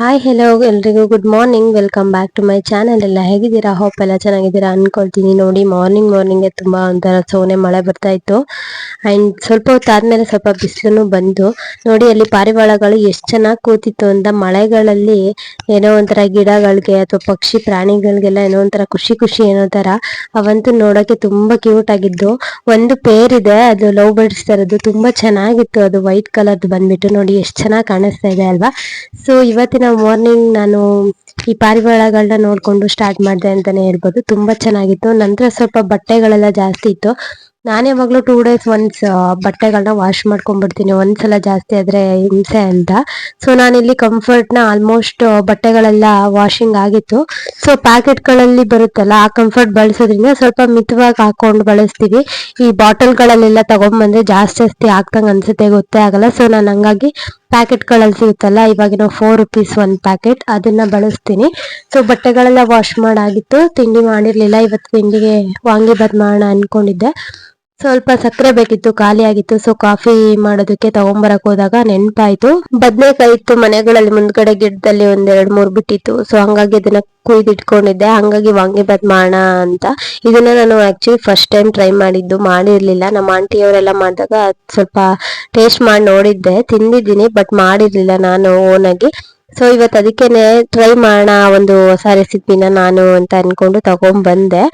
Hi hello ಎಲ್ರಿಗೂ. Good morning welcome back to my channel ಎಲ್ಲ ಹೇಗಿದ್ದೀರಾ? ಹೋಪ್ ಎಲ್ಲ ಚೆನ್ನಾಗಿದ್ದೀರಾ ಅನ್ಕೊಳ್ತೀನಿ ನೋಡಿ. ಮಾರ್ನಿಂಗ್ ಮಾರ್ನಿಂಗ್ ತುಂಬಾ ಒಂಥರ ಸೋನೆ ಮಳೆ ಬರ್ತಾ ಇತ್ತು. ಅಂಡ್ ಸ್ವಲ್ಪ ಹೊತ್ತಾದ್ಮೇಲೆ ಸ್ವಲ್ಪ ಬಿಸಿಲು ಬಂದು ನೋಡಿ, ಅಲ್ಲಿ ಪಾರಿವಾಳಗಳು ಎಷ್ಟು ಚೆನ್ನಾಗಿ ಕೂತಿತ್ತು ಅಂತ ಮಳೆಗಳಲ್ಲಿ ಏನೋ ಒಂಥರ ಗಿಡಗಳಿಗೆ ಅಥವಾ ಪಕ್ಷಿ ಪ್ರಾಣಿಗಳಿಗೆಲ್ಲ ಏನೋ ಒಂಥರ ಖುಷಿ ಖುಷಿ ಏನೋ ತರ ಅವಂತೂ ನೋಡೋಕ್ಕೆ ತುಂಬಾ ಕ್ಯೂಟ್ ಆಗಿದ್ದು. ಒಂದು ಪೇರ್ ಇದೆ ಅದು ಲವ್ ಬರ್ಡ್ಸ್ ಥರದ್ದು. ತುಂಬಾ ಚೆನ್ನಾಗಿತ್ತು. ಅದು ವೈಟ್ ಕಲರ್ ಬಂದ್ಬಿಟ್ಟು ನೋಡಿ, ಎಷ್ಟು ಚೆನ್ನಾಗಿ ಕಾಣಿಸ್ತಾ ಇದೆ ಅಲ್ವಾ? ಸೊ ಇವತ್ತಿನ ಮಾರ್ನಿಂಗ್ ನಾನು ಈ ಪಾರಿವಾಳಗಳನ್ನ ನೋಡ್ಕೊಂಡು ಸ್ಟಾರ್ಟ್ ಮಾಡಿದೆ ಅಂತಾನೆ ಹೇಳ್ಬೋದು. ತುಂಬಾ ಚೆನ್ನಾಗಿತ್ತು. ನಂತರ ಸ್ವಲ್ಪ ಬಟ್ಟೆಗಳೆಲ್ಲ ಜಾಸ್ತಿ ಇತ್ತು. ನಾನು ಯಾವಾಗ್ಲೂ ಟೂ ಡೇಸ್ ಒನ್ಸ್ ಬಟ್ಟೆಗಳನ್ನ ವಾಶ್ ಮಾಡ್ಕೊಂಡ್ಬಿಡ್ತೀನಿ. ಒಂದ್ಸಲ ಜಾಸ್ತಿ ಆದ್ರೆ ಹಿಂಸೆ ಅಂತ. ಸೊ ನಾನಿಲ್ಲಿ ಕಂಫರ್ಟ್ನ ಆಲ್ಮೋಸ್ಟ್ ಬಟ್ಟೆಗಳೆಲ್ಲ ವಾಷಿಂಗ್ ಆಗಿತ್ತು. ಸೊ ಪ್ಯಾಕೆಟ್ಗಳಲ್ಲಿ ಬರುತ್ತಲ್ಲ, ಆ ಕಂಫರ್ಟ್ ಬಳಸೋದ್ರಿಂದ ಸ್ವಲ್ಪ ಮಿತವಾಗಿ ಹಾಕೊಂಡು ಬಳಸ್ತೀವಿ. ಈ ಬಾಟಲ್ ಗಳಲ್ಲೆಲ್ಲ ತಗೊಂಡ್ಬಂದ್ರೆ ಜಾಸ್ತಿ ಜಾಸ್ತಿ ಆಗ್ತಂಗ ಅನ್ಸುತ್ತೆ, ಗೊತ್ತೇ ಆಗಲ್ಲ. ಸೊ ನಾನು ಹಂಗಾಗಿ ಪ್ಯಾಕೆಟ್ಗಳಲ್ಲಿ ಸಿಗುತ್ತಲ್ಲ ಇವಾಗಿನ ಫೋರ್ ರುಪೀಸ್ ಒಂದು ಪ್ಯಾಕೆಟ್ ಅದನ್ನ ಬಳಸ್ತೀನಿ. ಸೊ ಬಟ್ಟೆಗಳೆಲ್ಲ ವಾಶ್ ಮಾಡಾಗಿತ್ತು, ತಿಂಡಿ ಮಾಡಿರ್ಲಿಲ್ಲ, ಇವತ್ತು ತಿಂಡಿಗೆ ವಾಂಗಿಬಾತ್ ಮಾಡೋಣ ಅನ್ಕೊಂಡಿದ್ದೆ. ಸ್ವಲ್ಪ ಸಕ್ಕರೆ ಬೇಕಿತ್ತು, ಖಾಲಿ ಆಗಿತ್ತು. ಸೊ ಕಾಫಿ ಮಾಡೋದಕ್ಕೆ ತಗೊಂಬರಕ್ ಹೋದಾಗ ನೆನ್ಪಾಯ್ತು. ಬದ್ನೆಕಾಯಿ ಇತ್ತು ಮನೆಗಳಲ್ಲಿ ಮುಂದ್ಗಡೆ ಗಿಡದಲ್ಲಿ ಒಂದ್ ಎರಡ್ ಮೂರ್ ಬಿಟ್ಟಿತ್ತು. ಸೊ ಹಂಗಾಗಿ ಅದನ್ನ ಕುಯ್ದಿಟ್ಕೊಂಡಿದ್ದೆ ಹಂಗಾಗಿ ವಾಂಗಿ ಬಾತ್ ಮಾಡೋಣ ಅಂತ. ಇದನ್ನ ನಾನು ಆಕ್ಚುಲಿ ಫಸ್ಟ್ ಟೈಮ್ ಟ್ರೈ ಮಾಡಿದ್ದು, ಮಾಡಿರ್ಲಿಲ್ಲ. ನಮ್ಮ ಆಂಟಿ ಅವರೆಲ್ಲ ಮಾಡಿದಾಗ ಸ್ವಲ್ಪ ಟೇಸ್ಟ್ ಮಾಡಿ ನೋಡಿದ್ದೆ. ತಿಂದಿದ್ದೀನಿ ಬಟ್ ಮಾಡಿರ್ಲಿಲ್ಲ ನಾನು ಓನಾಗಿ ಸೊ ಇವತ್ತು ಅದಕ್ಕೇನೆ ಟ್ರೈ ಮಾಡೋಣ, ಒಂದು ಹೊಸ ರೆಸಿಪಿನ ನಾನು ಅಂತ ಅನ್ಕೊಂಡು ತಗೊಂಡ್ ಬಂದೆ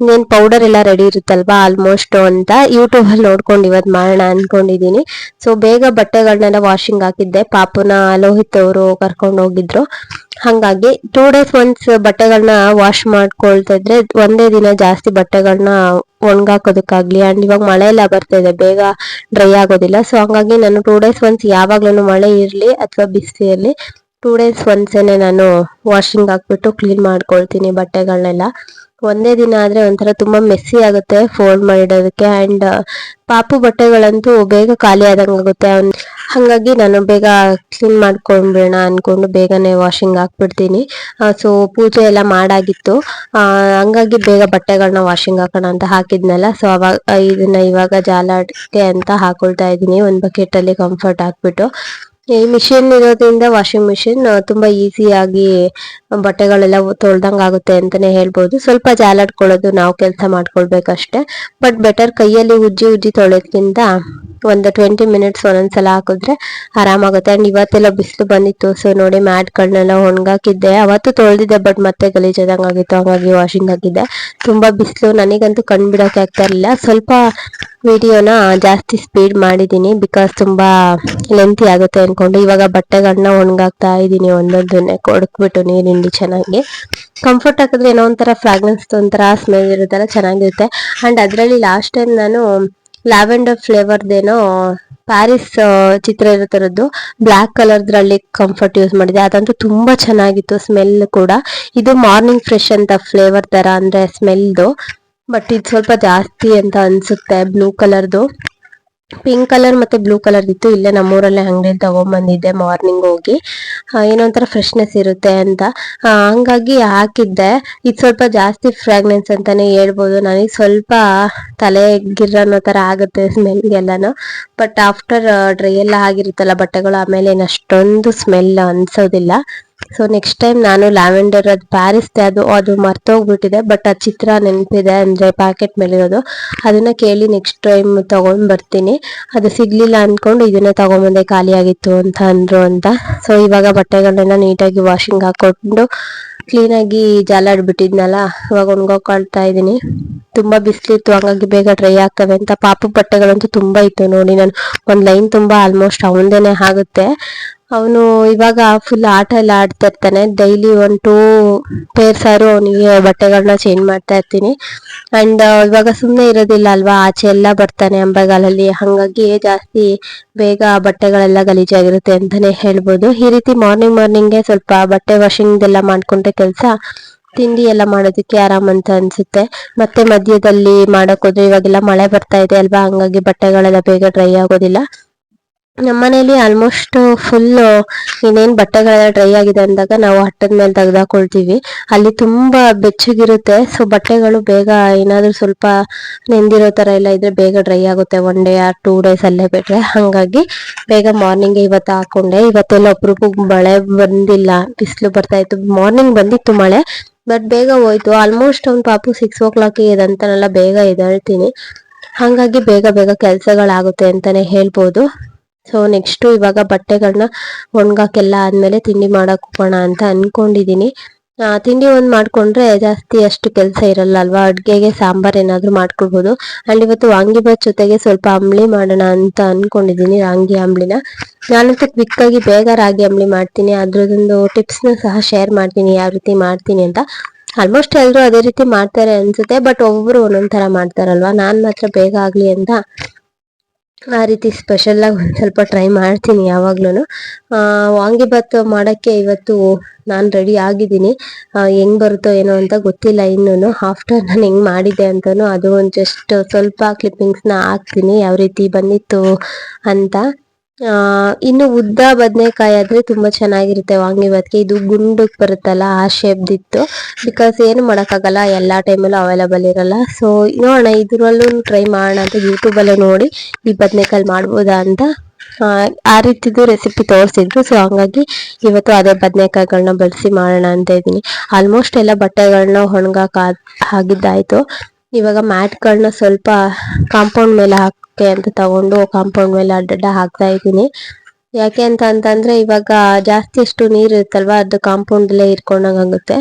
ಇನ್ನೇನ್ ಪೌಡರ್ ಎಲ್ಲ ರೆಡಿ ಇರುತ್ತಲ್ವಾ ಆಲ್ಮೋಸ್ಟ್ ಅಂತ ಯೂಟ್ಯೂಬಲ್ಲಿ ನೋಡ್ಕೊಂಡು ಇವತ್ತು ಮಾಡೋಣ ಅನ್ಕೊಂಡಿದ್ದೀನಿ ಸೊ ಬೇಗ ಬಟ್ಟೆಗಳನ್ನೆಲ್ಲ ವಾಷಿಂಗ್ ಹಾಕಿದ್ದೆ. ಪಾಪುನ ಲೋಹಿತ್ ಅವರು ಕರ್ಕೊಂಡು ಹೋಗಿದ್ರು. ಹಾಗಾಗಿ ಟೂ ಡೇಸ್ ಒನ್ಸ್ ಬಟ್ಟೆಗಳನ್ನ ವಾಶ್ ಮಾಡ್ಕೊಳ್ತಾ ಇದ್ರೆ ಒಂದೇ ದಿನ ಜಾಸ್ತಿ ಬಟ್ಟೆಗಳನ್ನ ಒಣಗಾಕೋದಕ್ಕಾಗ್ಲಿ ಅಂಡ್ ಇವಾಗ ಮಳೆ ಎಲ್ಲ ಬರ್ತಾ ಇದೆ, ಬೇಗ ಡ್ರೈ ಆಗೋದಿಲ್ಲ. ಸೊ ಹಂಗಾಗಿ ನಾನು ಟೂ ಡೇಸ್ ಒನ್ಸ್ ಯಾವಾಗ್ಲೂ ಮಳೆ ಇರಲಿ ಅಥವಾ ಬಿಸಿ ಇರಲಿ ಟೂ ಡೇಸ್ ಒನ್ಸೇನೆ ನಾನು ವಾಷಿಂಗ್ ಹಾಕ್ಬಿಟ್ಟು ಕ್ಲೀನ್ ಮಾಡ್ಕೊಳ್ತೀನಿ ಬಟ್ಟೆಗಳನ್ನೆಲ್ಲ ಒಂದೇ ದಿನ ಆದ್ರೆ ಒಂಥರ ತುಂಬಾ ಮೆಸ್ಸಿ ಆಗುತ್ತೆ ಫೋಲ್ಡ್ ಮಾಡಿಡೋದಕ್ಕೆ ಅಂಡ್ ಪಾಪು ಬಟ್ಟೆಗಳಂತೂ ಬೇಗ ಖಾಲಿ ಆದಂಗ ಆಗುತ್ತೆ. ಹಂಗಾಗಿ ನಾನು ಬೇಗ ಕ್ಲೀನ್ ಮಾಡ್ಕೊಂಡ್ಬಿಡೋಣ ಅನ್ಕೊಂಡು ಬೇಗನೆ ವಾಷಿಂಗ್ ಹಾಕ್ಬಿಡ್ತೀನಿ. ಸೊ ಪೂಜೆ ಎಲ್ಲ ಮಾಡಾಗಿತ್ತು. ಹಂಗಾಗಿ ಬೇಗ ಬಟ್ಟೆಗಳನ್ನ ವಾಷಿಂಗ್ ಹಾಕೋಣ ಅಂತ ಹಾಕಿದ್ನಲ್ಲ. ಸೊ ಅವಾಗ ಇದನ್ನ ಇವಾಗ ಜಾಲಾಡ್ಗೆ ಅಂತ ಹಾಕೊಳ್ತಾ ಇದ್ದೀನಿ. ಒಂದು ಬಕೆಟ್ ಅಲ್ಲಿ ಕಂಫರ್ಟ್ ಹಾಕ್ಬಿಟ್ಟು. ಈ ಮಿಷಿನ್ ಇರೋದ್ರಿಂದ ವಾಷಿಂಗ್ ಮಿಷಿನ್ ತುಂಬಾ ಈಸಿಯಾಗಿ ಬಟ್ಟೆಗಳೆಲ್ಲ ತೊಳ್ದಂಗ್ ಆಗುತ್ತೆ ಅಂತಾನೆ ಹೇಳ್ಬೋದು. ಸ್ವಲ್ಪ ಜಾಲಾಡ್ಕೊಳ್ಳೋದು ನಾವು ಕೆಲಸ ಮಾಡ್ಕೊಳ್ಬೇಕಷ್ಟೆ. ಬಟ್ ಬೆಟರ್ ಕೈಯಲ್ಲಿ ಉಜ್ಜಿ ಉಜ್ಜಿ ತೊಳೆದ್ಕಿಂತ ಒಂದು ಟ್ವೆಂಟಿ ಮಿನಿಟ್ಸ್ ಒಂದೊಂದ್ಸಲ ಹಾಕಿದ್ರೆ ಆರಾಮಾಗುತ್ತೆ. ಆ್ಯಂಡ್ ಇವತ್ತೆಲ್ಲ ಬಿಸಿಲು ಬಂದಿತ್ತು ಸೊ ನೋಡಿ ಮ್ಯಾಟ್ಗಳನ್ನೆಲ್ಲ ಒಣಗಾಕಿದ್ದೆ. ಅವತ್ತು ತೊಳೆದಿದ್ದೆ ಬಟ್ ಮತ್ತೆ ಗಲೀಜದಂಗಾಗಿತ್ತು ಹಂಗಾಗಿ ವಾಷಿಂಗ್ ಹಾಕಿದ್ದೆ. ತುಂಬ ಬಿಸಿಲು, ನನಗಂತೂ ಕಣ್ಣು ಬಿಡಕ್ಕೆ ಆಗ್ತಾ ಇರಲಿಲ್ಲ. ಸ್ವಲ್ಪ ವಿಡಿಯೋನ ಜಾಸ್ತಿ ಸ್ಪೀಡ್ ಮಾಡಿದ್ದೀನಿ ಬಿಕಾಸ್ ತುಂಬ ಲೆಂತಿ ಆಗುತ್ತೆ ಅಂದ್ಕೊಂಡು ಇವಾಗ ಬಟ್ಟೆಗಳನ್ನ ಒಣಗಾಕ್ತಾ ಇದ್ದೀನಿ ಒಂದೊಂದನ್ನೇ ಕೊಡಕ್ಬಿಟ್ಟು ನೀರಿಂಡಿ ಚೆನ್ನಾಗಿ. ಕಂಫರ್ಟ್ ಹಾಕಿದ್ರೆ ಏನೋ ಒಂಥರ ಫ್ರಾಗ್ರೆನ್ಸ್ ಒಂಥರ ಸ್ಮೆಲ್ ಇರುತ್ತಲ್ಲ, ಚೆನ್ನಾಗಿರುತ್ತೆ. ಆ್ಯಂಡ್ ಅದರಲ್ಲಿ ಲಾಸ್ಟ್ ಟೈಮ್ ನಾನು ಲ್ಯಾವೆಂಡರ್ ಫ್ಲೇವರ್ದೇನೋ ಪ್ಯಾರಿಸ್ ಚಿತ್ರ ಇರೋ ಬ್ಲಾಕ್ ಕಲರ್ದ್ರಲ್ಲಿ ಕಂಫರ್ಟ್ ಯೂಸ್ ಮಾಡಿದೆ. ಅದಂತೂ ತುಂಬಾ ಚೆನ್ನಾಗಿತ್ತು ಸ್ಮೆಲ್ ಕೂಡ. ಇದು ಮಾರ್ನಿಂಗ್ ಫ್ರೆಶ್ ಅಂತ ಫ್ಲೇವರ್ ತರ ಅಂದ್ರೆ ಸ್ಮೆಲ್ದು ಬಟ್ ಇದು ಸ್ವಲ್ಪ ಜಾಸ್ತಿ ಅಂತ ಅನ್ಸುತ್ತೆ ಬ್ಲೂ ಕಲರ್ದು ಪಿಂಕ್ ಕಲರ್ ಮತ್ತೆ ಬ್ಲೂ ಕಲರ್ ಇತ್ತು. ಇಲ್ಲೇ ನಮ್ಮೂರಲ್ಲೇ ಅಂಗಡಿಯಲ್ಲಿ ತಗೊಂಡ್ಬಂದಿದ್ದೆ ಮಾರ್ನಿಂಗ್ ಹೋಗಿ. ಏನೋ ಒಂಥರ ಫ್ರೆಶ್ನೆಸ್ ಇರುತ್ತೆ ಅಂತ. ಹಂಗಾಗಿ ಹಾಕಿದ್ದೆ. ಇದು ಸ್ವಲ್ಪ ಜಾಸ್ತಿ ಫ್ರಾಗ್ನೆನ್ಸ್ ಅಂತಾನೆ ಹೇಳ್ಬೋದು. ನನಗೆ ಸ್ವಲ್ಪ ತಲೆ ಗಿರ್ ಅನ್ನೋ ಥರ ಆಗುತ್ತೆ ಸ್ಮೆಲ್ಗೆಲ್ಲಾನು ಬಟ್ ಆಫ್ಟರ್ ಡ್ರೈ ಎಲ್ಲ ಆಗಿರುತ್ತಲ್ಲ ಬಟ್ಟೆಗಳು, ಆಮೇಲೆ ಅಷ್ಟೊಂದು ಸ್ಮೆಲ್ ಅನ್ಸೋದಿಲ್ಲ. ಸೊ ನೆಕ್ಸ್ಟ್ ಟೈಮ್ ನಾನು ಲ್ಯಾವೆಂಡರ್ ಅದು ಪ್ಯಾರಿಸ್ದೆ ಅದು ಅದು ಮರ್ತೋಗ್ಬಿಟ್ಟಿದೆ ಬಟ್ ಆ ಚಿತ್ರ ನೆನಪಿದೆ ಅಂದರೆ ಪ್ಯಾಕೆಟ್ ಮೇಲಿರೋದು. ಅದನ್ನು ಕೇಳಿ ನೆಕ್ಸ್ಟ್ ಟೈಮ್ ತೊಗೊಂಡು ಬರ್ತೀನಿ. ಅದು ಸಿಗ್ಲಿಲ್ಲ ಅಂದ್ಕೊಂಡು ಇದನ್ನೇ ತೊಗೊಂಬಂದೆ ಖಾಲಿಯಾಗಿತ್ತು ಅಂತ ಅಂದರು ಅಂತ. ಸೊ ಇವಾಗ ಬಟ್ಟೆಗಳನ್ನೆಲ್ಲ ನೀಟಾಗಿ ವಾಷಿಂಗ್ ಹಾಕ್ಕೊಂಡು ಕ್ಲೀನಾಗಿ ಜಾಲಾಡ್ಬಿಟ್ಟಿದ್ನಲ್ಲ, ಇವಾಗ ಒಣಗೋಕೊಳ್ತಾ ಇದ್ದೀನಿ. ತುಂಬ ಬಿಸಿಲಿತ್ತು, ಹಂಗಾಗಿ ಬೇಗ ಡ್ರೈ ಆಗ್ತವೆ ಅಂತ. ಪಾಪು ಬಟ್ಟೆಗಳಂತೂ ತುಂಬ ಇತ್ತು ನೋಡಿ ನಾನು. ಒಂದು ಲೈನ್ ತುಂಬ ಆಲ್ಮೋಸ್ಟ್ ಅವಂದೇನೆ ಆಗುತ್ತೆ. ಅವನು ಇವಾಗ ಫುಲ್ ಆಟ ಎಲ್ಲ ಆಡ್ತಾ ಇರ್ತಾನೆ. ಡೈಲಿ ಒನ್ ಟೂ ಪೇರ್ಸ್ ಆದ್ರು ಅವನಿಗೆ ಬಟ್ಟೆಗಳನ್ನ ಚೇಂಜ್ ಮಾಡ್ತಾ ಇರ್ತೀನಿ. ಅಂಡ್ ಇವಾಗ ಸುಮ್ಮನೆ ಇರೋದಿಲ್ಲ ಅಲ್ವಾ? ಆಚೆ ಎಲ್ಲ ಬರ್ತಾನೆ ಅಂಬೆಗಾಲಲ್ಲಿ. ಹಾಗಾಗಿ ಜಾಸ್ತಿ ಬೇಗ ಬಟ್ಟೆಗಳೆಲ್ಲ ಗಲೀಜಾಗಿರುತ್ತೆ ಅಂತಾನೆ ಹೇಳ್ಬೋದು. ಈ ರೀತಿ ಮಾರ್ನಿಂಗ್ ಮಾರ್ನಿಂಗ್ಗೆ ಸ್ವಲ್ಪ ಬಟ್ಟೆ ವಾಷಿಂಗ್ ಎಲ್ಲ ಮಾಡ್ಕೊಂಡ್ರೆ ಕೆಲಸ. ತಿಂಡಿ ಎಲ್ಲ ಮಾಡೋದಕ್ಕೆ ಆರಾಮ್ ಅಂತ ಅನ್ಸುತ್ತೆ. ಮತ್ತೆ ಮಧ್ಯದಲ್ಲಿ ಮಾಡಕ್ ಹೋದ್ರೆ ಇವಾಗೆಲ್ಲ ಮಳೆ ಬರ್ತಾ ಇದೆ ಅಲ್ವಾ? ಹಂಗಾಗಿ ಬಟ್ಟೆಗಳೆಲ್ಲ ಬೇಗ ಡ್ರೈ ಆಗೋದಿಲ್ಲ. ನಮ್ಮನೇಲಿ ಆಲ್ಮೋಸ್ಟ್ ಫುಲ್ ಇನ್ನೇನ್ ಬಟ್ಟೆಗಳೆಲ್ಲ ಡ್ರೈ ಆಗಿದೆ ಅಂದಾಗ ನಾವು ಹಟ್ಟದ ಮೇಲೆ ತೆಗೆದಾಕೊಳ್ತೀವಿ. ಅಲ್ಲಿ ತುಂಬಾ ಬೆಚ್ಚಗಿರುತ್ತೆ. ಸೊ ಬಟ್ಟೆಗಳು ಬೇಗ ಏನಾದ್ರೂ ಸ್ವಲ್ಪ ನೆಂದಿರೋ ತರ ಎಲ್ಲ ಇದ್ರೆ ಬೇಗ ಡ್ರೈ ಆಗುತ್ತೆ. One day or two days ಅಲ್ಲೇ ಬಿಟ್ರೆ. ಹಂಗಾಗಿ ಬೇಗ ಮಾರ್ನಿಂಗ್ ಇವತ್ತು ಹಾಕೊಂಡೆ. ಇವತ್ತೆಲ್ಲ ಒಬ್ರಿಗೂ ಮಳೆ ಬಂದಿಲ್ಲ. ಬಿಸಿಲು ಬರ್ತಾ ಇತ್ತು. ಮಾರ್ನಿಂಗ್ ಬಂದಿತ್ತು ಮಳೆ ಬಟ್ ಬೇಗ ಹೋಯ್ತು. ಆಲ್ಮೋಸ್ಟ್ ಅವ್ನ್ ಪಾಪು ಸಿಕ್ಸ್ ಓ ಕ್ಲಾಕ್ ಇದಂತನೆಲ್ಲ ಬೇಗ ಎದ್ದೇಳ್ತೀನಿ. ಹಂಗಾಗಿ ಬೇಗ ಬೇಗ ಕೆಲ್ಸಗಳಾಗುತ್ತೆ ಅಂತಾನೆ ಹೇಳ್ಬೋದು. ಸೊ ನೆಕ್ಸ್ಟ್ ಇವಾಗ ಬಟ್ಟೆಗಳನ್ನ ಒಣಗಾಕೆಲ್ಲ ಆದ್ಮೇಲೆ ತಿಂಡಿ ಮಾಡಕ್ ಹೋಗೋಣ ಅಂತ ಅನ್ಕೊಂಡಿದೀನಿ. ಆ, ತಿಂಡಿ ಒಂದ್ ಮಾಡ್ಕೊಂಡ್ರೆ ಜಾಸ್ತಿ ಅಷ್ಟು ಕೆಲಸ ಇರಲ್ಲ ಅಲ್ವಾ? ಅಡ್ಗೆಗೆ ಸಾಂಬಾರ್ ಏನಾದ್ರೂ ಮಾಡ್ಕೊಳ್ಬೋದು. ಅಂಡ್ ಇವತ್ತು ವಾಂಗಿಬಾತ್ ಜೊತೆಗೆ ಸ್ವಲ್ಪ ಅಂಬ್ಲಿ ಮಾಡೋಣ ಅಂತ ಅನ್ಕೊಂಡಿದೀನಿ ರಾಗಿ ಅಂಬ್ಲಿನ. ನಾನಂತೂ ಕ್ವಿಕ್ ಆಗಿ ಬೇಗ ರಾಗಿ ಅಂಬ್ಲಿ ಮಾಡ್ತೀನಿ. ಅದ್ರದೊಂದು ಟಿಪ್ಸ್ನ ಸಹ ಶೇರ್ ಮಾಡ್ತೀನಿ ಯಾವ ರೀತಿ ಮಾಡ್ತೀನಿ ಅಂತ. ಆಲ್ಮೋಸ್ಟ್ ಎಲ್ರು ಅದೇ ರೀತಿ ಮಾಡ್ತಾರೆ ಅನ್ಸುತ್ತೆ ಬಟ್ ಒಬ್ಬೊಬ್ರು ಒಂದೊಂದ್ ತರ ಮಾಡ್ತಾರಲ್ವಾ? ನಾನ್ ಮಾತ್ರ ಬೇಗ ಆಗ್ಲಿ ಅಂತ ಆ ರೀತಿ ಸ್ಪೆಷಲ್ ಆಗಿ ಒಂದ್ ಸ್ವಲ್ಪ ಟ್ರೈ ಮಾಡ್ತೀನಿ ಯಾವಾಗ್ಲೂನು. ಆ ವಾಂಗಿಬಾತ್ ಮಾಡಕ್ಕೆ ಇವತ್ತು ನಾನ್ ರೆಡಿ ಆಗಿದ್ದೀನಿ. ಹೆಂಗ್ ಬರುತ್ತೋ ಏನೋ ಅಂತ ಗೊತ್ತಿಲ್ಲ ಇನ್ನೂನು. ಆಫ್ಟರ್ ನಾನು ಹೆಂಗ್ ಮಾಡಿದೆ ಅಂತಾನು ಅದು ಒಂದ್ ಜಸ್ಟ್ ಸ್ವಲ್ಪ ಕ್ಲಿಪ್ಪಿಂಗ್ಸ್ನ ಹಾಕ್ತೀನಿ. ಯಾವ ರೀತಿ ಬಂದಿತ್ತು ಅಂತ. ಇನ್ನು ಉದ್ದ ಬದನೆಕಾಯಿ ಆದ್ರೆ ತುಂಬಾ ಚೆನ್ನಾಗಿರುತ್ತೆ ವಾಂಗಿ ವಾಂಗಿಬಾತ್ಗೆ ಇದು ಗುಂಡಕ್ ಬರುತ್ತಲ್ಲ ಆ ಶೇಪ್ದಿತ್ತು ಬಿಕಾಸ್ ಏನು ಮಾಡೋಕ್ಕಾಗಲ್ಲ ಎಲ್ಲಾ ಟೈಮಲ್ಲೂ ಅವೈಲಬಲ್ ಇರಲ್ಲ. ಸೊ ನೋಡೋಣ ಇದ್ರಲ್ಲೂ ಟ್ರೈ ಮಾಡೋಣ ಅಂತ ಯೂಟ್ಯೂಬ್ ಅಲ್ಲೇ ನೋಡಿ ಈ ಬದನೆಕಾಯಿ ಮಾಡ್ಬೋದಾ ಅಂತ. ಆ, ಆ ರೀತಿದು ರೆಸಿಪಿ ತೋರಿಸಿದ್ರು. ಸೊ ಹಂಗಾಗಿ ಇವತ್ತು ಅದೇ ಬದನೆಕಾಯಿಗಳನ್ನ ಬಳಸಿ ಮಾಡೋಣ ಅಂತ ಇದ್ದೀನಿ. ಆಲ್ಮೋಸ್ಟ್ ಎಲ್ಲ ಬಟ್ಟೆಗಳನ್ನ ಒಣಗಾಕ ಆಗಿದ್ದಾಯ್ತು ಇವಾಗ ಮ್ಯಾಟ್ಗಳನ್ನ ಸ್ವಲ್ಪ ಕಾಂಪೌಂಡ್ ಮೇಲೆ ಹಾಕಕ್ಕೆ ಅಂತ ತಗೊಂಡು ಕಾಂಪೌಂಡ್ ಮೇಲೆ ಅಡ್ಡಡ್ಡ ಹಾಕ್ತಾ ಇದ್ದೀನಿ. ಯಾಕೆ ಅಂತ ಅಂತಂದ್ರೆ ಇವಾಗ ಜಾಸ್ತಿ ಅಷ್ಟು ನೀರು ಇರುತ್ತಲ್ವಾ, ಅದು ಕಾಂಪೌಂಡ್ ಅಲ್ಲೇ ಇರ್ಕೊಂಡಂಗಾಗುತ್ತೆ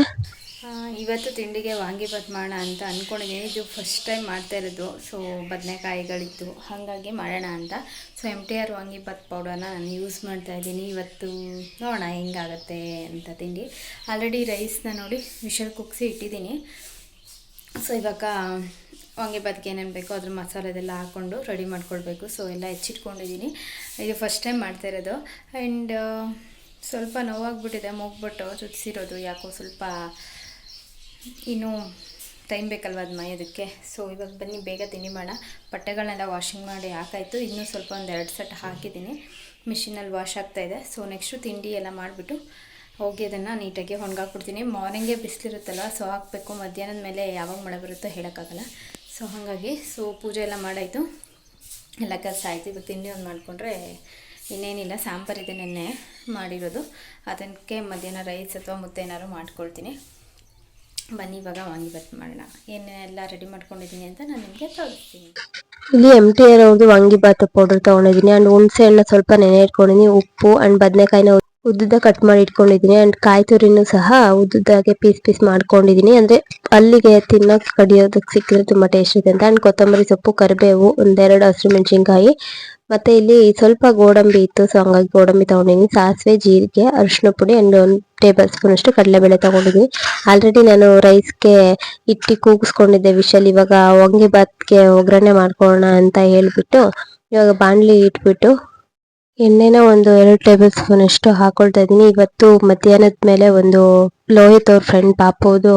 ಇವತ್ತು ತಿಂಡಿಗೆ ವಾಂಗಿಭಾತ್ ಮಾಡೋಣ ಅಂತ ಅಂದ್ಕೊಂಡಿದ್ದೀನಿ ಇದು ಫಸ್ಟ್ ಟೈಮ್ ಮಾಡ್ತಾ ಇರೋದು. ಸೊ ಬದನೆಕಾಯಿಗಳಿತ್ತು. ಹಾಗಾಗಿ ಮಾಡೋಣ ಅಂತ. So M T R vangibath ಪೌಡರ್ನ ನಾನು ಯೂಸ್ ಮಾಡ್ತಾ ಇದ್ದೀನಿ. ಇವತ್ತು ನೋಡೋಣ ಹೆಂಗಾಗತ್ತೆ ಅಂತ ತಿಂಡಿ. ಆಲ್ರೆಡಿ ರೈಸ್ನ ನೋಡಿ ವಿಷಲ್ ಕುಕ್ಸಿ ಇಟ್ಟಿದ್ದೀನಿ. ಸೊ ಇವಾಗ ವಾಂಗಿಬಾತ್ಗೆ ಏನೇನು ಬೇಕೋ ಅದ್ರ ಮಸಾಲೆದೆಲ್ಲ ಹಾಕ್ಕೊಂಡು ರೆಡಿ ಮಾಡ್ಕೊಳ್ಬೇಕು ಸೊ ಎಲ್ಲ ಹೆಚ್ಚಿಟ್ಕೊಂಡಿದ್ದೀನಿ ಇದು ಫಸ್ಟ್ ಟೈಮ್ ಮಾಡ್ತಾ ಇರೋದು. ಆ್ಯಂಡ್ ಸ್ವಲ್ಪ ನೋವಾಗ್ಬಿಟ್ಟಿದೆ, ಮೂಗ್ಬಿಟ್ಟು ಚುಚ್ಚಿರೋದು. ಯಾಕೋ ಸ್ವಲ್ಪ ಇನ್ನೂ ಟೈಮ್ ಬೇಕಲ್ವ ಅದು ಮೈಯೋದಕ್ಕೆ? ಸೊ ಇವಾಗ ಬನ್ನಿ, ಬೇಗ ತಿನ್ನಿ ಮಾಡೋಣ. ಬಟ್ಟೆಗಳನ್ನೆಲ್ಲ ವಾಷಿಂಗ್ ಮಾಡಿ ಹಾಕಾಯಿತು. ಇನ್ನೂ ಸ್ವಲ್ಪ ಒಂದು ಎರಡು ಸೆಟ್ ಹಾಕಿದ್ದೀನಿ. ಮಿಷಿನಲ್ಲಿ ವಾಶ್ ಆಗ್ತಾಯಿದೆ ಸೊ ನೆಕ್ಸ್ಟು ತಿಂಡಿ ಎಲ್ಲ ಮಾಡಿಬಿಟ್ಟು ಹೋಗಿ ಅದನ್ನು ನೀಟಾಗಿ ಒಣಗಾಕ್ಬಿಡ್ತೀನಿ ಮಾರ್ನಿಂಗೇ ಬಿಸಿಲಿರುತ್ತಲ್ಲ ಸೊ ಹಾಕಬೇಕು. ಮಧ್ಯಾಹ್ನದ ಮೇಲೆ ಯಾವಾಗ ಮಳೆ ಬರುತ್ತೋ ಹೇಳೋಕ್ಕಾಗಲ್ಲ. ಸೊ ಹಾಗಾಗಿ ಸೊ ಪೂಜೆ ಎಲ್ಲ ಮಾಡಾಯಿತು. ಎಲ್ಲ ಕೆಲಸ ಆಯಿತು. ಇವತ್ತು ತಿಂಡಿ ಒಂದು ಮಾಡಿಕೊಂಡ್ರೆ ಇನ್ನೇನಿಲ್ಲ. ಸಾಂಬಾರಿದೆ ನೆನ್ನೆ ಮಾಡಿರೋದು. ಅದಕ್ಕೆ ಮಧ್ಯಾಹ್ನ ರೈಸ್ ಅಥವಾ ಮುದ್ದೆ ಏನಾದ್ರು ಮಾಡ್ಕೊಳ್ತೀನಿ. ಬನ್ನಿ, ಇವಾಗ ವಾಂಗಿಬಾತ್ ಮಾಡೋಣ. ಏನೆಲ್ಲ ರೆಡಿ ಮಾಡ್ಕೊಂಡಿದ್ದೀನಿ ಅಂತ ನಾನು ನಿಮಗೆ ತೋರಿಸ್ತೀನಿ. ಇಲ್ಲಿ ಎಂ ಟಿ ಆರ್ ಅವ್ರದ್ದು ವಾಂಗಿಬಾತ್ ಪೌಡರ್ ತೊಗೊಂಡಿದ್ದೀನಿ. ಆ್ಯಂಡ್ ಹುಣಸೆ ಹಣ್ಣು ಸ್ವಲ್ಪ ನೆನೆ ಇಟ್ಕೊಂಡಿದ್ದೀನಿ. ಉಪ್ಪು ಆ್ಯಂಡ್ ಬದನೆಕಾಯಿನ ಉದ್ದುದ್ದ ಕಟ್ ಮಾಡಿ ಇಟ್ಕೊಂಡಿದ್ದೀನಿ ಅಂಡ್ ಕಾಯಿ ತುರಿನೂ ಸಹ ಉದ್ದುದ್ದಾಗೆ ಪೀಸ್ ಪೀಸ್ ಮಾಡ್ಕೊಂಡಿದ್ದೀನಿ. ಅಂದ್ರೆ ಅಲ್ಲಿಗೆ ತಿನ್ನಕ್ ಕಡಿಯೋದಕ್ಕೆ ಸಿಕ್ಕಿದ್ರೆ ತುಂಬಾ ಟೇಸ್ಟ್ ಇದೆ ಅಂತ. ಅಂಡ್ ಕೊತ್ತಂಬರಿ ಸೊಪ್ಪು, ಕರಿಬೇವು, ಒಂದೆರಡು ಹಸಿರು ಮೆಣಸಿನ್ಕಾಯಿ. ಮತ್ತೆ ಇಲ್ಲಿ ಸ್ವಲ್ಪ ಗೋಡಂಬಿ ಇತ್ತು ಸೊ ಹಂಗಾಗಿ ಗೋಡಂಬಿ ತಗೊಂಡಿದ್ದೀನಿ. ಸಾಸಿವೆ, ಜೀರಿಗೆ ಅರಿಶಿನ ಪುಡಿ ಅಂಡ್ ಒಂದು ಟೇಬಲ್ ಸ್ಪೂನ್ ಅಷ್ಟು ಕಡಲೆಬೇಳೆ ತಗೊಂಡಿದ್ದೀನಿ. ಆಲ್ರೆಡಿ ನಾನು ರೈಸ್ಗೆ ಇಟ್ಟು ಕೂಗಿಸ್ಕೊಂಡಿದ್ದೆ ವಿಶಲ್. ಇವಾಗ ವಾಂಗಿಬಾತ್ಗೆ ಒಗ್ಗರಣೆ ಮಾಡ್ಕೊಳ್ಳೋಣ ಅಂತ ಹೇಳ್ಬಿಟ್ಟು, ಇವಾಗ ಬಾಣಲಿ ಇಟ್ಬಿಟ್ಟು ಎಣ್ಣೆನ ಒಂದು ಎರಡು ಟೇಬಲ್ ಸ್ಪೂನ್ ಅಷ್ಟು ಹಾಕೊಳ್ತಾ ಇದ್ದೀನಿ. ಇವತ್ತು ಮಧ್ಯಾಹ್ನದ ಮೇಲೆ ಒಂದು ಲೋಹಿತ್ ಅವ್ರ ಫ್ರೆಂಡ್ ಪಾಪೋದು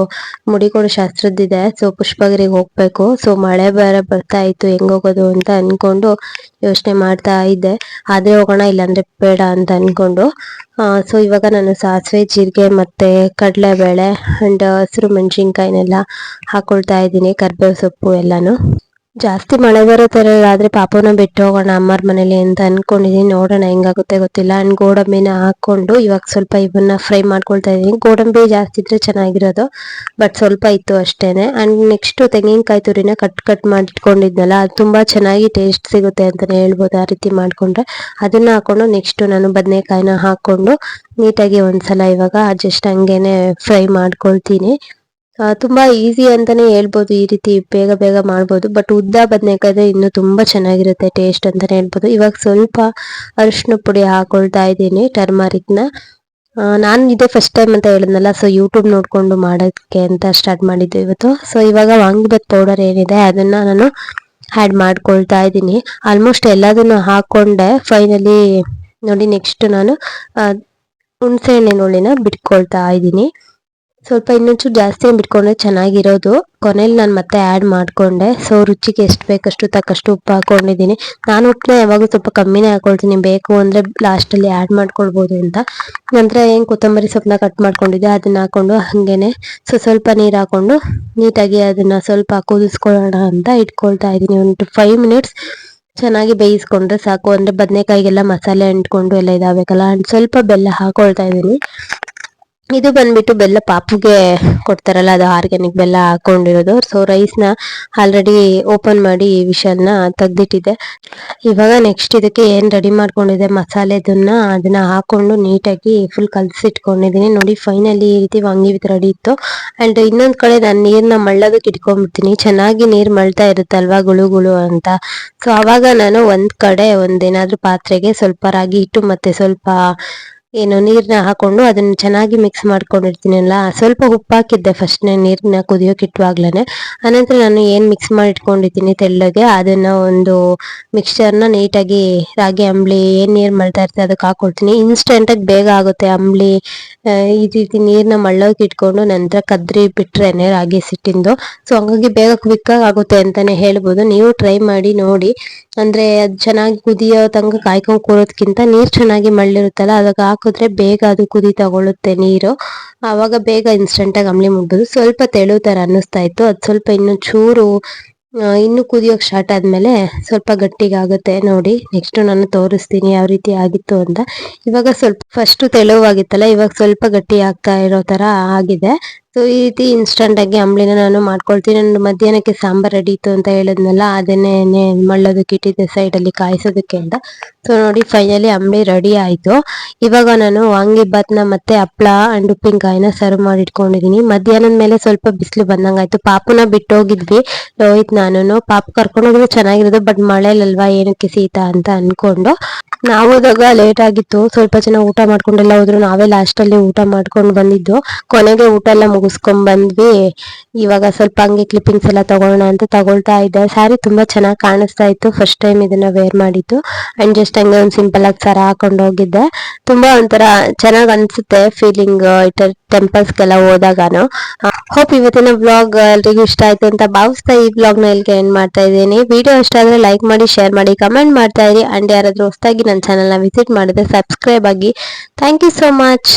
ಮುಡಿಗೋಡು ಶಾಸ್ತ್ರದ್ದಿದೆ. ಸೊ ಪುಷ್ಪಗಿರಿಗೆ ಹೋಗ್ಬೇಕು. ಸೊ ಮಳೆ ಬೇರೆ ಬರ್ತಾ ಇತ್ತು, ಹೆಂಗ್ ಹೋಗೋದು ಅಂತ ಅನ್ಕೊಂಡು ಯೋಚನೆ ಮಾಡ್ತಾ ಇದ್ದೆ. ಆದ್ರೆ ಹೋಗೋಣ, ಇಲ್ಲಾಂದ್ರೆ ಬೇಡ ಅಂತ ಅನ್ಕೊಂಡು. ಸೊ ಇವಾಗ ನಾನು ಸಾಸಿವೆ, ಜೀರಿಗೆ ಮತ್ತೆ ಕಡಲೆಬೇಳೆ ಅಂಡ್ ಹಸಿರು ಮೆಣಸಿನ್ಕಾಯಿನೆಲ್ಲ ಹಾಕೊಳ್ತಾ ಇದ್ದೀನಿ, ಕರ್ಬೇವು ಸೊಪ್ಪು ಎಲ್ಲಾನು. ಜಾಸ್ತಿ ಮಳೆ ಬರೋ ತರ ಆದ್ರೆ ಪಾಪನ ಬಿಟ್ಟು ಹೋಗೋಣ, ಅಮ್ಮರ ಮನೇಲಿ ಅಂತ ಅಂದ್ಕೊಂಡಿದ್ದೀನಿ ನೋಡೋಣ, ಹೆಂಗಾಗುತ್ತೆ ಗೊತ್ತಿಲ್ಲ. ಅಂಡ್ ಗೋಡಂಬಿನ ಹಾಕೊಂಡು ಇವಾಗ ಸ್ವಲ್ಪ ಇವನ್ನ ಫ್ರೈ ಮಾಡ್ಕೊಳ್ತಾ ಇದೀನಿ ಗೋಡಂಬಿ ಜಾಸ್ತಿ ಇದ್ರೆ ಚೆನ್ನಾಗಿರೋದು, ಬಟ್ ಸ್ವಲ್ಪ ಇತ್ತು ಅಷ್ಟೇನೆ. ಅಂಡ್ ನೆಕ್ಸ್ಟ್ ತೆಂಗಿನಕಾಯಿ ತುರಿನ ಕಟ್ ಕಟ್ ಮಾಡಿಟ್ಕೊಂಡಿದ್ನಲ್ಲ ಅದು ತುಂಬಾ ಚೆನ್ನಾಗಿ ಟೇಸ್ಟ್ ಸಿಗುತ್ತೆ ಅಂತಾನೆ ಹೇಳ್ಬೋದು ಆ ರೀತಿ ಮಾಡ್ಕೊಂಡ್ರೆ. ಅದನ್ನ ಹಾಕೊಂಡು ನೆಕ್ಸ್ಟ್ ನಾನು ಬದನೆಕಾಯಿನ ಹಾಕೊಂಡು ನೀಟಾಗಿ ಒಂದ್ಸಲ ಇವಾಗ ಜಸ್ಟ್ ಹಂಗೇನೆ ಫ್ರೈ ಮಾಡ್ಕೊಳ್ತೀನಿ. ತುಂಬಾ ಈಸಿ ಅಂತಾನೆ ಹೇಳ್ಬೋದು ಈ ರೀತಿ ಬೇಗ ಬೇಗ ಮಾಡ್ಬೋದು. ಬಟ್ ಉದ್ದ ಬದನೆಕಾಯ್ದೆ ಇನ್ನು ತುಂಬಾ ಚೆನ್ನಾಗಿರುತ್ತೆ ಟೇಸ್ಟ್ ಅಂತಾನೆ ಹೇಳ್ಬೋದು. ಇವಾಗ ಸ್ವಲ್ಪ ಅರಿಶಿನ ಪುಡಿ ಹಾಕೊಳ್ತಾ ಇದ್ದೀನಿ ಟರ್ಮರಿಕ್ ನಾನು ಇದೇ ಫಸ್ಟ್ ಟೈಮ್ ಅಂತ ಹೇಳಿದ್ನಲ್ಲ ಸೊ ಯೂಟ್ಯೂಬ್ ನೋಡ್ಕೊಂಡು ಮಾಡೋಕ್ಕೆ ಅಂತ ಸ್ಟಾರ್ಟ್ ಮಾಡಿದ್ದು ಇವತ್ತು. ಸೊ ಇವಾಗ ವಾಂಗಿಬಾತ್ ಪೌಡರ್ ಏನಿದೆ, ಅದನ್ನ ನಾನು ಆ್ಯಡ್ ಮಾಡ್ಕೊಳ್ತಾ ಇದ್ದೀನಿ. ಆಲ್ಮೋಸ್ಟ್ ಎಲ್ಲದನ್ನು ಹಾಕೊಂಡೆ. ಫೈನಲಿ ನೋಡಿ ನೆಕ್ಸ್ಟ್ ನಾನು ಹುಣಸೆ ಹುಣ್ಸೆ ಹಣ್ಣಿನ ಹುಳಿನ ಬಿಟ್ಕೊಳ್ತಾ ಇದ್ದೀನಿ. ಸ್ವಲ್ಪ ಇನ್ನೊಂಚೂರು ಜಾಸ್ತಿ ಬಿಟ್ಕೊಂಡ್ರೆ ಚೆನ್ನಾಗಿರೋದು. ಕೊನೆಯಲ್ಲಿ ನಾನು ಮತ್ತೆ ಆ್ಯಡ್ ಮಾಡಿಕೊಂಡೆ. ಸೊ ರುಚಿಗೆ ಎಷ್ಟು ಬೇಕಷ್ಟು ತಕ್ಕಷ್ಟು ಉಪ್ಪು ಹಾಕೊಂಡಿದ್ದೀನಿ. ನಾನು ಉಪ್ಪನ್ನ ಯಾವಾಗೂ ಸ್ವಲ್ಪ ಕಮ್ಮಿನೇ ಹಾಕೊಳ್ತೀನಿ. ಬೇಕು ಅಂದರೆ ಲಾಸ್ಟಲ್ಲಿ ಆ್ಯಡ್ ಮಾಡ್ಕೊಳ್ಬೋದು ಅಂತ. ನಂತರ ಏನು ಕೊತ್ತಂಬರಿ ಸೊಪ್ಪನ್ನ ಕಟ್ ಮಾಡ್ಕೊಂಡಿದ್ದೆ, ಅದನ್ನ ಹಾಕೊಂಡು ಹಾಗೇನೆ ಸೊ, ಸ್ವಲ್ಪ ನೀರು ಹಾಕೊಂಡು ನೀಟಾಗಿ ಅದನ್ನ ಸ್ವಲ್ಪ ಕುದಿಸ್ಕೊಳ್ಳೋಣ ಅಂತ ಇಟ್ಕೊಳ್ತಾ ಇದ್ದೀನಿ. ಒಂದು ಫೈವ್ ಮಿನಿಟ್ಸ್ ಚೆನ್ನಾಗಿ ಬೇಯಿಸ್ಕೊಂಡ್ರೆ ಸಾಕು. ಅಂದರೆ ಬದನೆಕಾಯಿಗೆಲ್ಲ ಮಸಾಲೆ ಅಂಟ್ಕೊಂಡು ಎಲ್ಲ ಇದಾಗಬೇಕಲ್ಲ ಆ್ಯಂಡ್ ಸ್ವಲ್ಪ ಬೆಲ್ಲ ಹಾಕೊಳ್ತಾ ಇದ್ದೀನಿ. ಇದು ಬಂದ್ಬಿಟ್ಟು ಬೆಲ್ಲ ಪಾಪುಗೆ ಕೊಡ್ತಾರಲ್ಲ, ಅದು ಆರ್ಗ್ಯಾನಿಕ್ ಬೆಲ್ಲ ಹಾಕೊಂಡಿರೋದು. ಸೊ ರೈಸ್ನ ಆಲ್ರೆಡಿ ಓಪನ್ ಮಾಡಿ ವಿಷಲ್ನ ತೆಗ್ದಿಟ್ಟಿದ್ದೆ ಇವಾಗ ನೆಕ್ಸ್ಟ್ ಇದಕ್ಕೆ ಏನ್ ರೆಡಿ ಮಾಡ್ಕೊಂಡಿದ್ದೆ ಮಸಾಲೆದನ್ನ ಅದನ್ನ ಹಾಕೊಂಡು ನೀಟಾಗಿ ಫುಲ್ ಕಲಸಿಟ್ಕೊಂಡಿದ್ದೀನಿ ನೋಡಿ ಫೈನಲಿ ಈ ರೀತಿ ವಾಂಗಿ ರೆಡಿ ಇತ್ತು. ಅಂಡ್ ಇನ್ನೊಂದ್ ಕಡೆ ನಾನು ನೀರನ್ನ ಮಳ್ಳೋದಕ್ಕೆ ಇಟ್ಕೊಂಡ್ಬಿಡ್ತೀನಿ. ಚೆನ್ನಾಗಿ ನೀರ್ ಮಳ್ತಾ ಇರುತ್ತಲ್ವಾ, ಗುಳು ಗುಳು ಅಂತ. ಸೊ ಅವಾಗ ನಾನು ಒಂದ್ ಕಡೆ ಒಂದೇನಾದ್ರೂ ಪಾತ್ರೆಗೆ ಸ್ವಲ್ಪ ರಾಗಿ ಹಿಟ್ಟು ಮತ್ತೆ ಸ್ವಲ್ಪ ಏನು ನೀರನ್ನ ಹಾಕೊಂಡು ಅದನ್ನ ಚೆನ್ನಾಗಿ ಮಿಕ್ಸ್ ಮಾಡ್ಕೊಂಡಿರ್ತೀನಲ್ಲ, ಸ್ವಲ್ಪ ಉಪ್ಪು ಹಾಕಿದ್ದೆ ಫಸ್ಟ್ ನೀರ್ನ ಕುದಿಯೋಕೆ ಇಟ್ಟುವಾಗ್ಲೇನೆ ಅನಂತರ ನಾನು ಏನ್ ಮಿಕ್ಸ್ ಮಾಡಿ ಇಟ್ಕೊಂಡಿದ್ದೀನಿ ತೆಳ್ಳಗೆ, ಅದನ್ನ ಒಂದು ಮಿಕ್ಸ್ಚರ್ನ ನೀಟಾಗಿ ರಾಗಿ, ಅಂಬ್ಲಿ ಏನ್ ನೀರ್ ಮಾಡ್ತಾ ಇರ್ತದೆ ಅದಕ್ಕೆ ಹಾಕೊಳ್ತೀನಿ ಇನ್ಸ್ಟೆಂಟ್ ಆಗಿ ಬೇಗ ಆಗುತ್ತೆ ಅಂಬ್ಲಿ ಈ ರೀತಿ ನೀರ್ನ ಮಳ್ಳೋಕೆ ಇಟ್ಕೊಂಡು ನಂತರ ಕದ್ರಿ ಬಿಟ್ರೇನೆ ರಾಗಿ ಸಿಟ್ಟಿಂದು. ಸೊ ಹಂಗಾಗಿ ಬೇಗ ಕ್ವಿಕ್ ಆಗಿ ಆಗುತ್ತೆ ಅಂತಾನೆ ಹೇಳ್ಬೋದು. ನೀವು ಟ್ರೈ ಮಾಡಿ ನೋಡಿ. ಅಂದ್ರೆ ಅದ್ ಚೆನ್ನಾಗಿ ಕುದಿಯೋ ತಂಗ ಕಾಯ್ಕೊಂಡು ಕೂರೋದ್ಕಿಂತ ನೀರ್ ಚೆನ್ನಾಗಿ ಮಳ್ಳಿರುತ್ತಲ್ಲ ಅದಕ್ಕೆ ಹಾಕಿದ್ರೆ ಬೇಗ ಅದು ಕುದಿ ತಗೊಳ್ಳುತ್ತೆ ನೀರು. ಅವಾಗ ಬೇಗ ಇನ್ಸ್ಟೆಂಟ್ ಆಗಿ ಮುಟ್ಬೋದು ಸ್ವಲ್ಪ ತೆಳು ತರ ಅನ್ನಿಸ್ತಾ ಇತ್ತು. ಅದ್ ಸ್ವಲ್ಪ ಇನ್ನು ಚೂರು ಇನ್ನು ಕುದಿಯೋಕ್ ಸ್ಟಾರ್ಟ್ ಆದ್ಮೇಲೆ ಸ್ವಲ್ಪ ಗಟ್ಟಿಗೆ ಆಗುತ್ತೆ ನೋಡಿ. ನೆಕ್ಸ್ಟ್ ನಾನು ತೋರಿಸ್ತೀನಿ ಯಾವ ರೀತಿ ಆಗಿತ್ತು ಅಂತ. ಇವಾಗ ಸ್ವಲ್ಪ ಫಸ್ಟ್ ತೆಳುವಾಗಿತ್ತಲ್ಲ, ಇವಾಗ ಸ್ವಲ್ಪ ಗಟ್ಟಿ ಆಗ್ತಾ ಇರೋ ತರ ಆಗಿದೆ. ಸೊ ಈ ರೀತಿ ಇನ್ಸ್ಟಂಟ್ ಆಗಿ ಅಂಬ್ಲಿನ ನಾನು ಮಾಡ್ಕೊಳ್ತೀನಿ. ನಾನು ಮಧ್ಯಾಹ್ನಕ್ಕೆ ಸಾಂಬಾರ್ ರೆಡಿ ಇತ್ತು ಅಂತ ಹೇಳಿದ್ನಲ್ಲ, ಅದನ್ನೇ ಮಳ್ಳೋದಕ್ಕೆ ಇಟ್ಟಿದ್ದೆ ಸೈಡ್ ಅಲ್ಲಿ ಕಾಯಿಸೋದಕ್ಕೆ ಅಂತ. ಸೊ ನೋಡಿ ಫೈನಲಿ ಅಂಬ್ಲಿ ರೆಡಿ ಆಯ್ತು. ಇವಾಗ ನಾನು ವಾಂಗಿಬಾತ್ನ ಮತ್ತೆ ಹಪ್ಳ ಅಂಡ್ ಉಪ್ಪಿನಕಾಯಿನ ಸರ್ವ್ ಮಾಡಿ ಇಟ್ಕೊಂಡಿದೀನಿ. ಮಧ್ಯಾಹ್ನದ ಮೇಲೆ ಸ್ವಲ್ಪ ಬಿಸಿಲು ಬಂದಂಗಾಯ್ತು. ಪಾಪುನ ಬಿಟ್ಟು ಹೋಗಿದ್ವಿ ರೋಹಿತ್ ನಾನು ಪಾಪು ಕರ್ಕೊಂಡು ಹೋಗಿದ್ರೆ ಚೆನ್ನಾಗಿರೋದು ಬಟ್ ಮಳೆಲಲ್ವಾ, ಏನಕ್ಕೆ ಸೀತಾ ಅಂತ ಅನ್ಕೊಂಡು. ನಾವು ಹೋದಾಗ ಲೇಟ್ ಆಗಿತ್ತು. ಸ್ವಲ್ಪ ಜನ ಊಟ ಮಾಡ್ಕೊಂಡೆಲ್ಲ ಹೋದ್ರು. ನಾವೇ ಲಾಸ್ಟ್ ಅಲ್ಲಿ ಊಟ ಮಾಡ್ಕೊಂಡು ಬಂದಿದ್ದು. ಕೊನೆಗೆ ಊಟ ಎಲ್ಲ ಮುಗಿಸ್ಕೊಂಡ್ ಬಂದ್ವಿ. ಇವಾಗ ಸ್ವಲ್ಪ ಹಂಗೆ ಕ್ಲಿಪ್ಪಿಂಗ್ಸ್ ಎಲ್ಲ ತಗೊಳ್ಳೋಣ ಅಂತ ತಗೊಳ್ತಾ ಇದ್ದೆ. ಸ್ಯಾರಿ ತುಂಬಾ ಚೆನ್ನಾಗಿ ಕಾಣಿಸ್ತಾ ಇತ್ತು. ಫಸ್ಟ್ ಟೈಮ್ ಇದನ್ನ ವೇರ್ ಮಾಡಿದ್ದು. ಅಂಡ್ ಜಸ್ಟ್ ಹಂಗೆ ಒಂದು ಸಿಂಪಲ್ ಆಗಿ ಸರ ಹಾಕೊಂಡು ಹೋಗಿದ್ದೆ. ತುಂಬಾ ಒಂಥರ ಚೆನ್ನಾಗ್ ಅನ್ಸುತ್ತೆ ಫೀಲಿಂಗ್ ಟೆಂಪಲ್ಸ್ಗೆಲ್ಲ ಹೋದಾಗನು. ಹೋಪ್ ಇವತ್ತಿನ ಬ್ಲಾಗ್ ಎಲ್ರಿಗೂ ಇಷ್ಟ ಆಯ್ತು ಅಂತ ಭಾವಿಸ್ತಾ ಈ ಬ್ಲಾಗ್ನ ಇಲ್ಲಿಗೆ ಎಂಡ್ ಮಾಡ್ತಾ ಇದ್ದೀನಿ. ವಿಡಿಯೋ ಇಷ್ಟ ಆದ್ರೆ ಲೈಕ್ ಮಾಡಿ ಶೇರ್ ಮಾಡಿ ಕಮೆಂಟ್ ಮಾಡ್ತಾ ಇರಿ. ಅಂಡ್ ಯಾರಾದ್ರೂ ಹೊಸದಾಗಿ ನನ್ನ ಚಾನೆಲ್ನ ವಿಸಿಟ್ ಮಾಡಿದ್ರೆ ಸಬ್ಸ್ಕ್ರೈಬ್ ಆಗಿ. Thank you so much